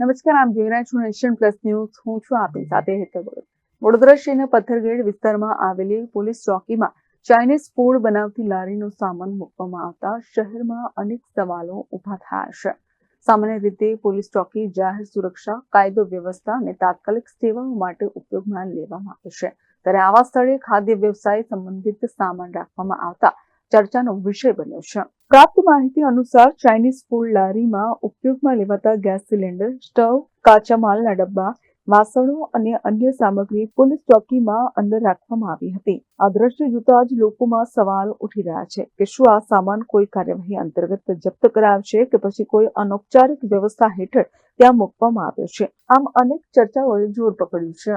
નમસ્કાર, આપ જોઈ રહ્યા છો નેશન પ્લસ ન્યૂઝ. હું છું આપની સાથે હેતલ વડોદરા શહેરના પથ્થરગેડ વિસ્તારમાં આવેલી પોલીસ ચોકીમાં ચાઇનીઝ ફૂડ બનાવતી લારીનો સામાન મૂકવામાં આવતા શહેરમાં અનેક સવાલો ઊભા થયા છે. સામાન્ય રીતે પોલીસ ચોકી જાહેર સુરક્ષા, કાયદો વ્યવસ્થા અને તાત્કાલિક સેવાઓ માટે ઉપયોગમાં લેવામાં આવે છે. ત્યારે આવા સ્થળે ખાદ્ય વ્યવસાય સંબંધિત સામાન રાખવામાં આવતા ચર્ચાનો વિષય બન્યો છે. પ્રાપ્ત માહિતી અનુસાર ચાઇનીઝ ફૂડ લારીમાં ઉપયોગમાં લેવાતા ગેસ સિલિન્ડર, સ્ટવ, કાચા માલના ડબ્બા, વાસણો અને અન્ય સામગ્રી પોલીસ ચોકીમાં અંદર રાખવામાં આવી હતી. આ દ્રશ્ય જોતા જ લોકોમાં સવાલ ઉઠી રહ્યા છે કે શું આ સામાન કોઈ કાર્યવાહી અંતર્ગત જપ્ત કરાવશે કે પછી કોઈ અનૌપચારિક વ્યવસ્થા હેઠળ ત્યાં મૂકવામાં આવ્યો છે. આમ અનેક ચર્ચાઓએ જોર પકડ્યું છે.